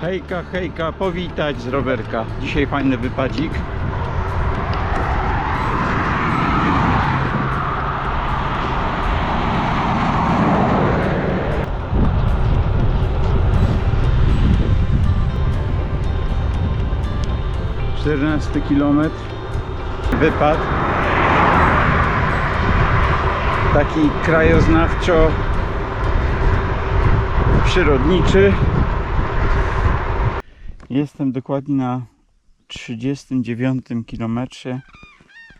Hejka, hejka, powitać z rowerka. Dzisiaj fajny wypadzik. Czternasty kilometr. Wypad. Taki krajoznawczo przyrodniczy. Jestem dokładnie na 39 kilometrze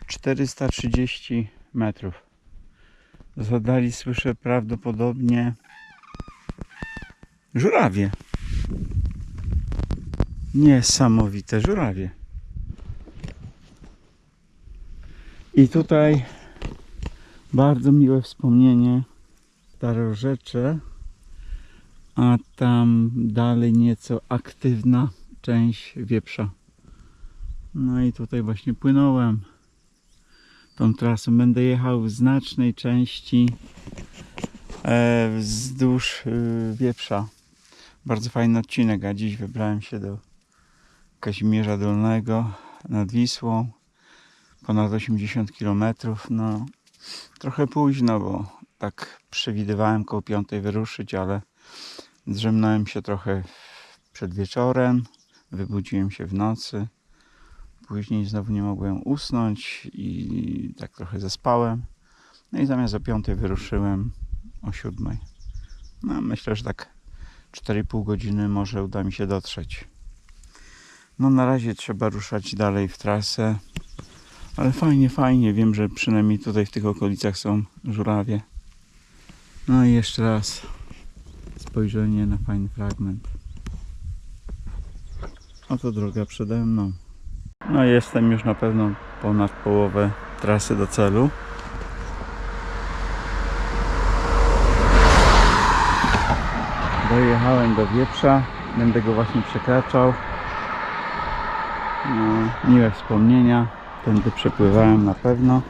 430 metrów. Zadali słyszę prawdopodobnie żurawie. Niesamowite żurawie. I tutaj bardzo miłe wspomnienie Starorzecze a tam dalej nieco aktywna część wieprza. No i tutaj właśnie płynąłem tą trasą. Będę jechał w znacznej części e, wzdłuż e, wieprza. Bardzo fajny odcinek, a dziś wybrałem się do Kazimierza Dolnego nad Wisłą. Ponad 80 km. No, trochę późno, bo tak przewidywałem koło piątej wyruszyć, ale Zdrzemnąłem się trochę przed wieczorem, wybudziłem się w nocy. Później znowu nie mogłem usnąć i tak trochę zaspałem. No i zamiast o 5 wyruszyłem o 7. No myślę, że tak 4,5 godziny może uda mi się dotrzeć. No na razie trzeba ruszać dalej w trasę. Ale fajnie, fajnie. Wiem, że przynajmniej tutaj w tych okolicach są żurawie. No i jeszcze raz spojrzenie na fajny fragment. Oto droga przede mną. No jestem już na pewno ponad połowę trasy do celu. Dojechałem do wieprza, będę go właśnie przekraczał. No, miłe wspomnienia, tędy przepływałem na pewno.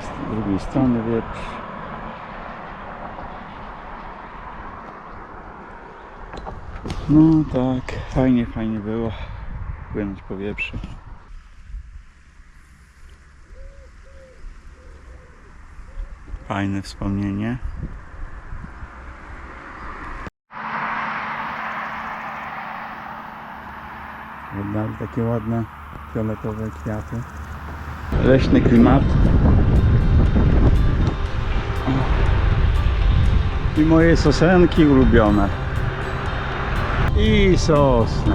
Z drugiej strony wieprz. No tak, fajnie, fajnie było płynąć po wieprzu. Fajne wspomnienie. Oddali takie ładne fioletowe kwiaty. Leśny klimat. I moje sosenki ulubione. I sosny.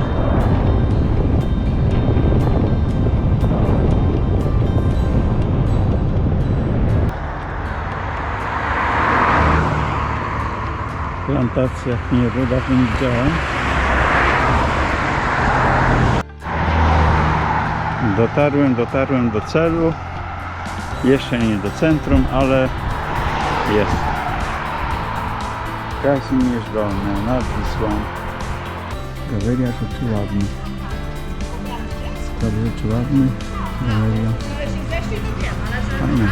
Plantacja chmieru, dawno nie widziałem. Dotarłem, dotarłem do celu. Jeszcze nie do centrum, ale jest. Kazimierz Dolny nad Wisłą. Galeria rzeczy ładny. Sklep rzeczy ładny. Galeria. Fajne.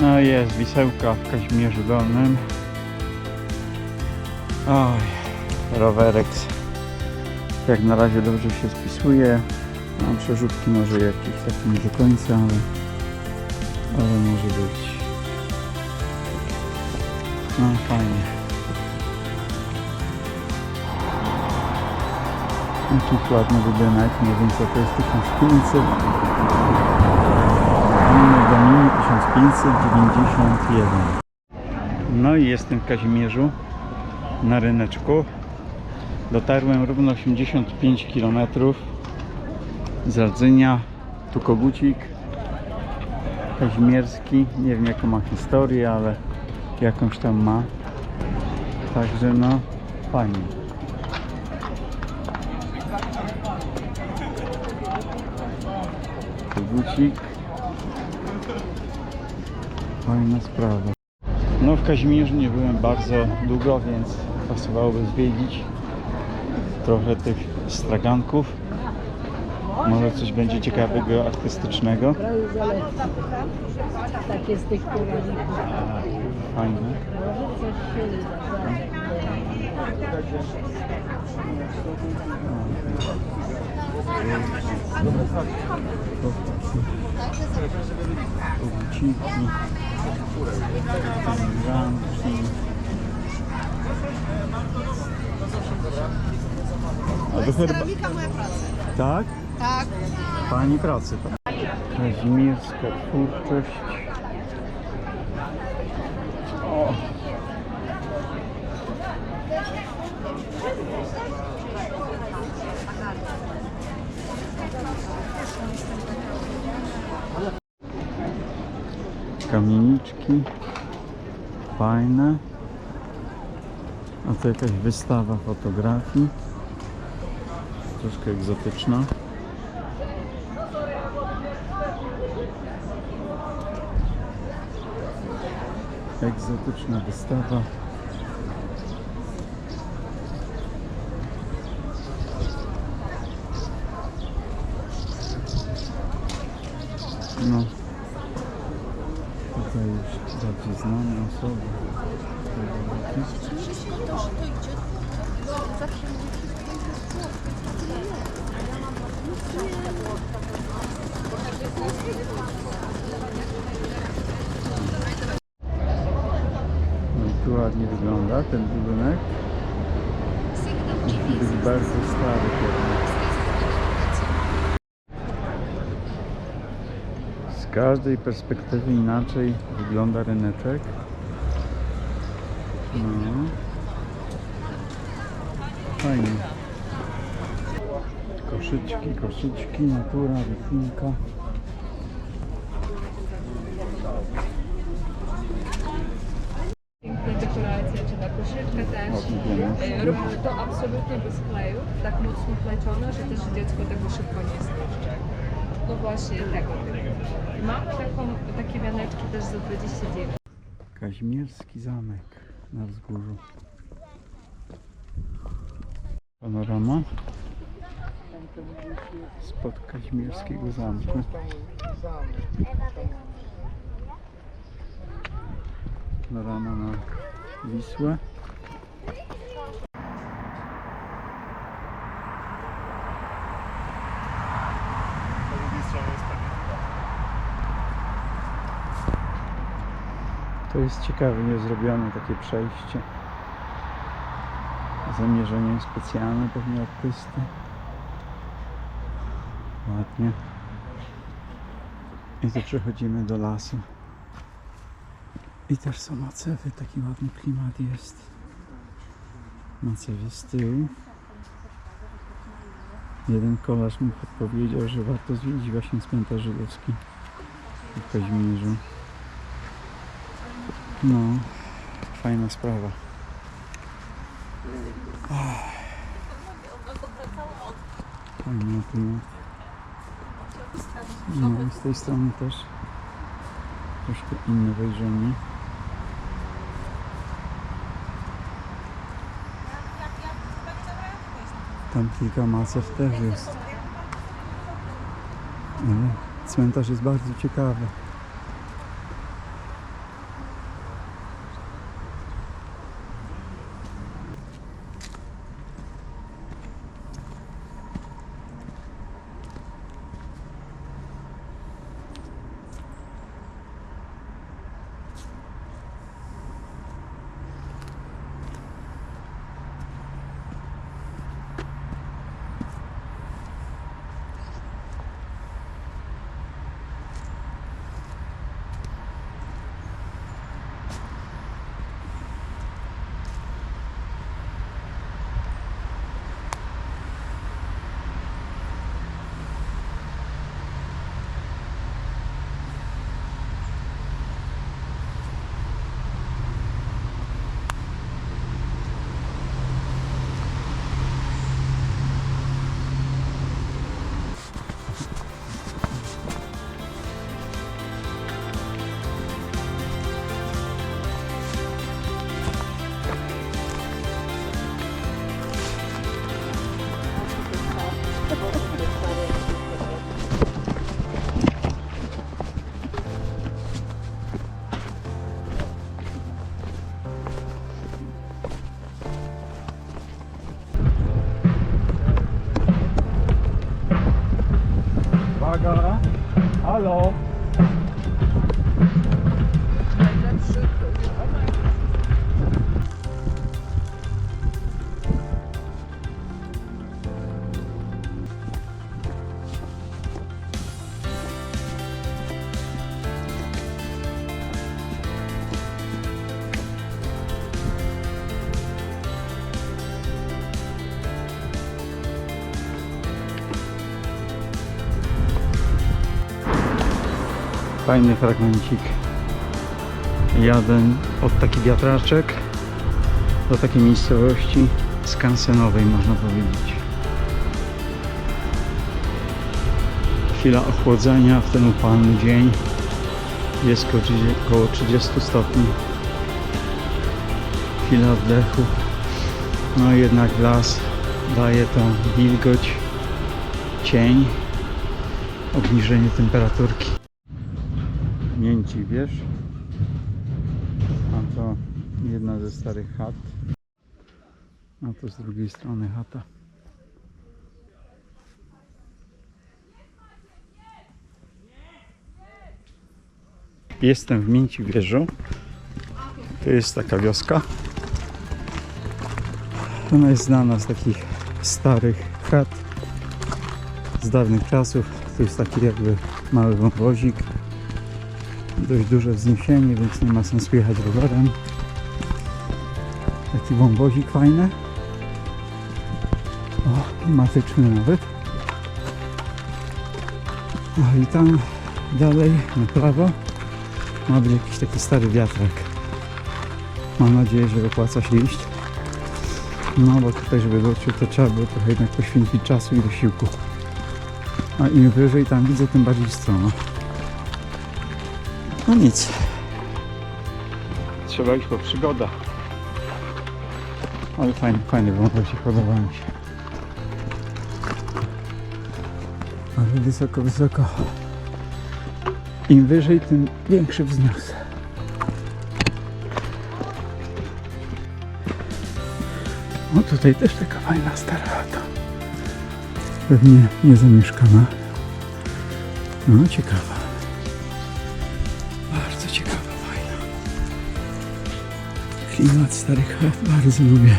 No jest wisełka w Kazimierzu Dolnym. Oj, rowerek jak na razie dobrze się spisuje. Mam przerzutki może jakieś takie nie do końca, ale, ale może być. No fajnie. Ładny budynek, nie wiem co to jest 1500. Gminy Dominy 1591. No i jestem w Kazimierzu na ryneczku. Dotarłem równo 85 km z Radzenia. Tu kogucik kazimierski. Nie wiem jaką ma historię, ale jakąś tam ma. Także no fajnie. Kogucik. Fajna sprawa. No w Kazimierzu nie byłem bardzo długo, więc pasowałoby zwiedzić trochę tych straganków. Może coś będzie ciekawego, artystycznego. Takie z tych. Fajne. Koguciki. Ramki. A to. Ceramika moja praca. Tak? Tak. Pani pracy. Tak. Kazimierska twórczość. O. Fajne. A to jakaś wystawa fotografii. Troszkę egzotyczna. Egzotyczna wystawa. No. Tutaj już bardziej znane osoby. Wszystko to, że to idzie, no zawsze mówię, No i tu ładnie wygląda ten budynek. Musi być bardzo stary pewnie. Z każdej perspektywy inaczej wygląda ryneczek. No. Fajnie. Koszyczki, koszyczki, natura, wycinka. Piękna dekoracja, czy ta koszyczka też. Ładnie E, Robimy to absolutnie bez kleju, tak mocno plecione, że też dziecko tego szybko nie zniszczy. No właśnie tego typu. Mamy taką, takie wianeczki też za 29. Kazimierski zamek na wzgórzu. Panorama spod kazimierskiego zamku. Panorama na Wisłę. To jest ciekawe, nie zrobione takie przejście. Zamierzenie specjalne pewnie artysty. Ładnie. I tu przechodzimy do lasu. I też są macewy, taki ładny klimat jest. Macewy z tyłu. Jeden kolarz mi podpowiedział, że warto zwiedzić właśnie cmentarz żydowski w Kazimierzu. No, fajna sprawa. No z tej strony też troszkę inne wejrzenie. Tam kilka macew też jest. Cmentarz jest bardzo ciekawy. Fajny fragmencik. Jadę od taki wiatraczek do takiej miejscowości skansenowej można powiedzieć. Chwila ochłodzenia w ten upalny dzień. Jest koło 30 koło 30 stopni. Chwila oddechu. No jednak las daje tą wilgoć, cień, obniżenie temperaturki. Mięci, wiesz? A to jedna ze starych chat. A to z drugiej strony chata. Jestem w Mięci Wieżu. To jest taka wioska. Ona jest znana z takich starych chat z dawnych czasów. To jest taki jakby mały wąwozik dość duże wzniesienie, więc nie ma sensu jechać rowerem. Taki wąwozik fajny. O, klimatyczny nawet. O, i tam dalej na prawo ma być jakiś taki stary wiatrak. Mam nadzieję, że opłaca się iść. No bo tutaj, żeby dotrzeć, to trzeba było trochę jednak poświęcić czasu i wysiłku. A im wyżej tam widzę, tym bardziej strono. No nic. Trzeba iść po przygoda. Ale fajny, fajny wąwozik, podoba mi się. Ale wysoko, wysoko. Im wyżej, tym większy wznios. O, tutaj też taka fajna stara chata. Pewnie niezamieszkana. No, ciekawa. Klimat starych bardzo lubię.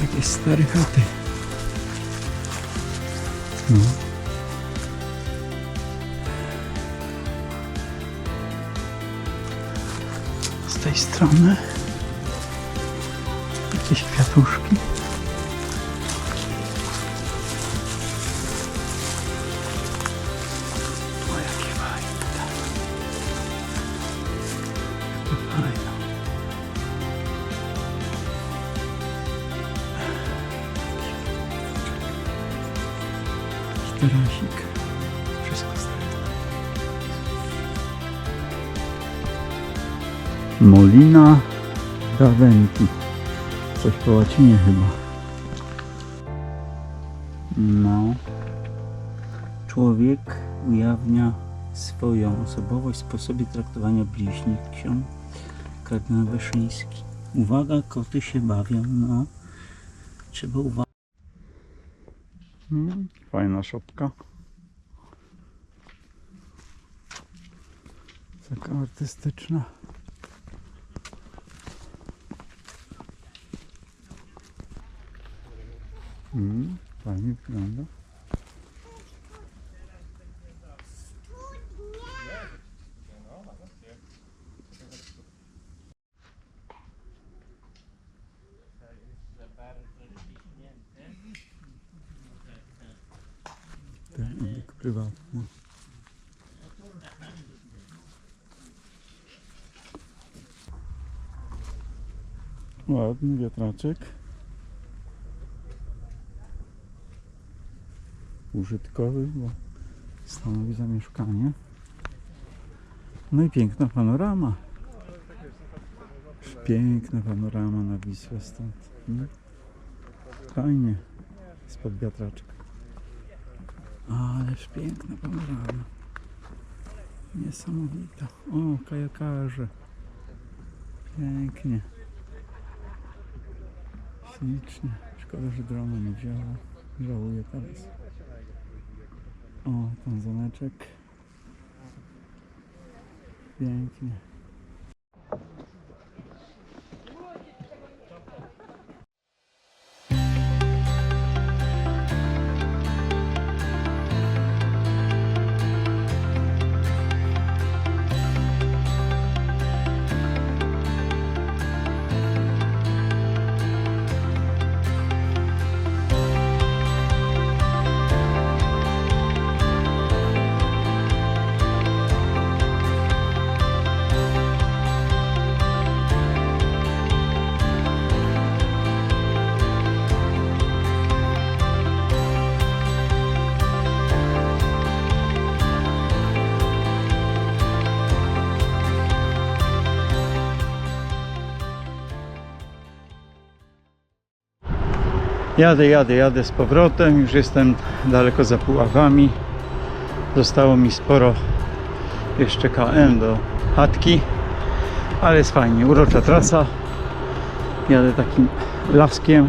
Takie stare chaty. No. Z tej strony jakieś kwiatuszki. Daventi. Coś po łacinie chyba. No. Człowiek ujawnia swoją osobowość w sposobie traktowania bliźnich ksiąg kardynał Wyszyński. Uwaga, koty się bawią, no. Trzeba uważać. Mm, fajna szopka. Taka artystyczna. Mm, fajnie wygląda. Ładny wiatraczek. Użytkowy, bo stanowi zamieszkanie. No i piękna panorama. Piękna panorama na Wisłę stąd. Mm. Fajnie. Spod wiatraczka. Ależ piękna panorama. Niesamowita. O, kajakarze. Pięknie. Ślicznie. Szkoda, że drona nie działa. Żałuję teraz. O, ten zameczek. Pięknie. Jadę, jadę, jadę z powrotem. Już jestem daleko za Puławami. Zostało mi sporo jeszcze KM do chatki, ale jest fajnie. Urocza trasa. Jadę takim laskiem.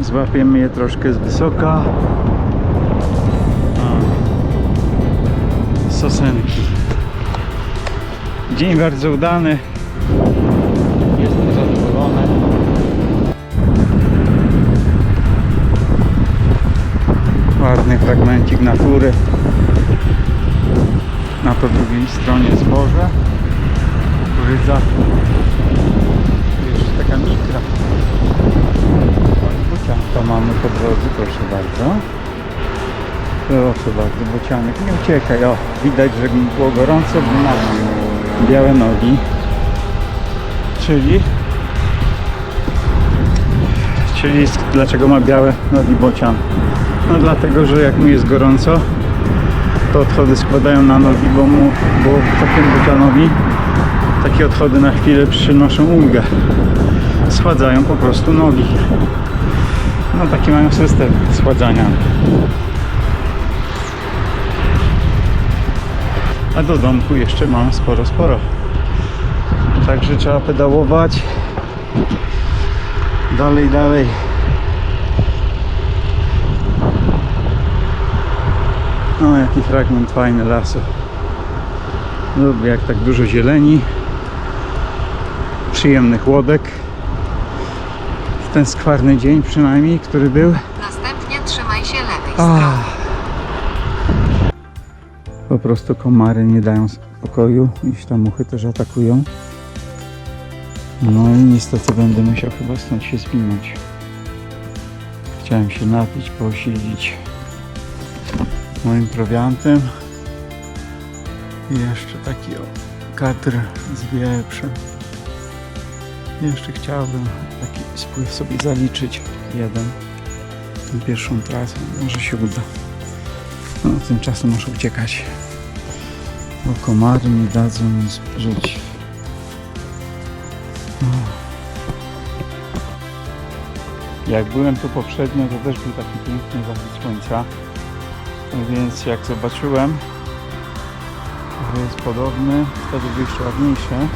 Złapiemy je troszkę z wysoka. Sosenki. Dzień bardzo udany. Ładny fragmencik natury. Na po drugiej stronie zboże. Rydza. Jeszcze taka mikra. Bocianka mamy po drodze, proszę bardzo. Proszę bardzo, bocianek. Nie uciekaj, o. Widać, że mi było gorąco, bo białe nogi. Czyli Czyli dlaczego ma białe nogi bocian? No dlatego, że jak mu jest gorąco, to odchody składają na nogi, bo mu, bo takiemu bocianowi takie odchody na chwilę przynoszą ulgę. Schładzają po prostu nogi. No taki mają system schładzania. A do domku jeszcze mam sporo, sporo. Także trzeba pedałować. Dalej, dalej. No, jaki fragment fajny lasu. Lubię jak tak dużo zieleni. Przyjemnych łodek. W ten skwarny dzień przynajmniej, który był. Następnie trzymaj się lewej strony. Po prostu komary nie dają spokoju i tam muchy też atakują. No i niestety będę musiał chyba stąd się zwinąć. Chciałem się napić, posiedzieć moim prowiantem. I jeszcze taki o, kadr z wieprzem. Jeszcze chciałbym taki spływ sobie zaliczyć. Jeden. Tą pierwszą trasę. Może się uda. No, tymczasem muszę uciekać. Bo komary nie dadzą mi żyć. Jak byłem tu poprzednio, to też był taki piękny zachód słońca. Więc jak zobaczyłem, jest podobny, wtedy jeszcze ładniejsze.